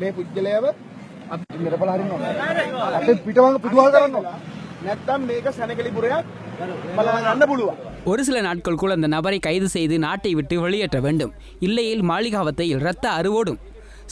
මේ පුද්ගලයව අපි මෙරපල හරින්න ඕන. අපේ පිටවංග පිටුවහල් කරන්න ඕන. නැත්තම් මේක සැනකෙලිපුරයක් බලන්න පුළුවන්. ஒரு சில நாட்களுக்குள் அந்த நபரை கைது செய்து நாட்டை விட்டு வெளியேற்ற வேண்டும் இல்லையேல் மாளிகாவத்தையில் இரத்த அருவோடும்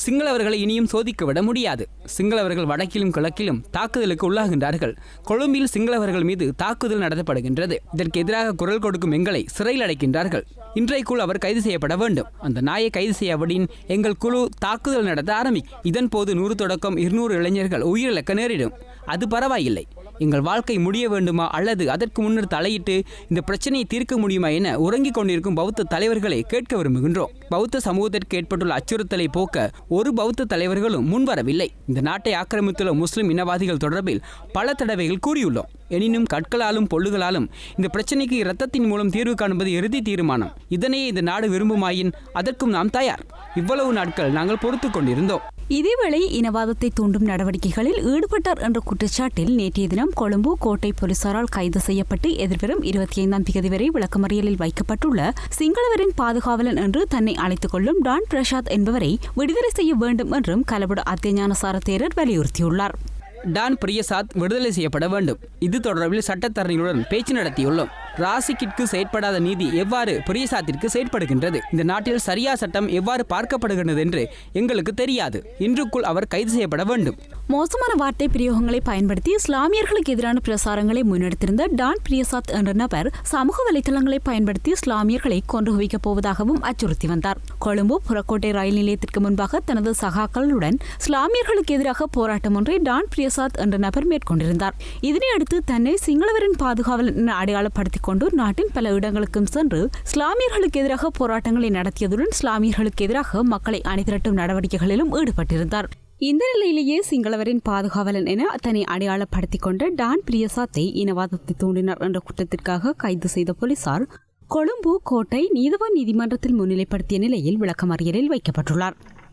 சிங்களவர்களை இனியும் சோதிக்க விட முடியாது. சிங்களவர்கள் வடக்கிலும் கிழக்கிலும் தாக்குதலுக்கு உள்ளாகின்றார்கள். கொழும்பில் சிங்களவர்கள் மீது தாக்குதல் நடத்தப்படுகின்றது. இதற்கு எதிராக குரல் கொடுக்கும் எங்களை சிறையில் அடைக்கின்றார்கள். இன்றைக்குள் அவர் கைது செய்யப்பட வேண்டும். அந்த நாயை கைது செய்யப்படின் எங்கள் குழு தாக்குதல் நடத்த ஆரம்பி. இதன் போது நூறு தொடக்கம் இருநூறு இளைஞர்கள் உயிரிழக்க நேரிடும். அது பரவாயில்லை. எங்கள் வாழ்க்கை முடிய வேண்டுமா? அல்லது அதற்கு முன்னர் தலையிட்டு இந்த பிரச்சனையை தீர்க்க முடியுமா என உறங்கிக் கொண்டிருக்கும் பௌத்த தலைவர்களை கேட்க விரும்புகின்றோம். பௌத்த சமூகத்திற்கு ஏற்பட்டுள்ள அச்சுறுத்தலை போக்க ஒரு பௌத்த தலைவர்களும் முன்வரவில்லை இந்த நாட்டை ஆக்கிரமித்துள்ள முஸ்லிம் இனவாதிகள் தொடர்பில் பல தடவைகள் கூறியுள்ளோம். எனினும் கற்களாலும் பொல்லுகளாலும் இந்த பிரச்சனைக்கு இரத்தத்தின் மூலம் தீர்வு காண்பது இறுதி தீர்மானம். இதனையே இந்த நாடு விரும்புமாயின் அதற்கும் நாம் தயார். இவ்வளவு நாட்கள் நாங்கள் பொறுத்து கொண்டிருந்தோம். இதேவேளை இனவாதத்தை தூண்டும் நடவடிக்கைகளில் ஈடுபட்டார் என்ற குற்றச்சாட்டில் நேற்றைய தினம் கொழும்பு கோட்டை போலீசாரால் கைது செய்யப்பட்டு எதிர்வரும் இருபத்தி ஐந்தாம் தேதி வரை விளக்கமறியலில் வைக்கப்பட்டுள்ள சிங்களவரின் பாதுகாவலன் என்று தன்னை அழைத்துக் கொள்ளும் டான் பிரசாத் என்பவரை விடுதலை செய்ய வேண்டும் என்றும் கலபட அத்தியஞானசார தேரர் வலியுறுத்தியுள்ளார். டான் பிரியசாத் விடுதலை செய்யப்பட வேண்டும். இது தொடர்பில் சட்டத்தரணிகளுடன் பேச்சு நடத்தியுள்ளோம். ராசிக்கிற்கு செயற்படாத நீதி எவ்வாறு பிரியசாத்திற்கு செயற்படுகின்றது? இந்த நாட்டில் சரியா சட்டம் எவ்வாறு பார்க்கப்படுகின்றது என்று எங்களுக்கு தெரியாது. இன்றுக்குள் அவர் கைது செய்யப்பட வேண்டும். மோசமான வார்த்தை பிரயோகங்களை பயன்படுத்தி இஸ்லாமியர்களுக்கு எதிரான பிரசாரங்களை முன்னெடுத்திருந்த டான் பிரியசாத் என்ற நபர் சமூக வலைதளங்களை பயன்படுத்தி இஸ்லாமியர்களை கொன்று குவிக்கப் போவதாகவும் அச்சுறுத்தி வந்தார். கொழும்பு புறக்கோட்டை ரயில் நிலையத்திற்கு முன்பாக தனது சகாக்களுடன் இஸ்லாமியர்களுக்கு எதிராக போராட்டம் ஒன்றை டான் பிரியசாத் என்ற நபர் மேற்கொண்டிருந்தார். இதனையடுத்து தன்னை சிங்களவரின் பாதுகாவல் என அடையாளப்படுத்திக் கொண்டு நாட்டின் பல இடங்களுக்கும் சென்று இஸ்லாமியர்களுக்கு எதிராக போராட்டங்களை நடத்தியதுடன் இஸ்லாமியர்களுக்கு எதிராக மக்களை அணிதிரட்டும் நடவடிக்கைகளிலும் ஈடுபட்டிருந்தார். இந்த நிலையிலேயே சிங்களவரின் பாதுகாவலன் என தன்னை அடையாளப்படுத்திக் கொண்ட டான் பிரியசாத்தை இனவாதத்தை தூண்டினார் என்ற குற்றத்திற்காக கைது செய்த போலீசார் கொழும்பு கோட்டை நீதவான் நீதிமன்றத்தில் முன்னிலைப்படுத்திய நிலையில் விளக்கமறியலில் வைக்கப்பட்டுள்ளார்.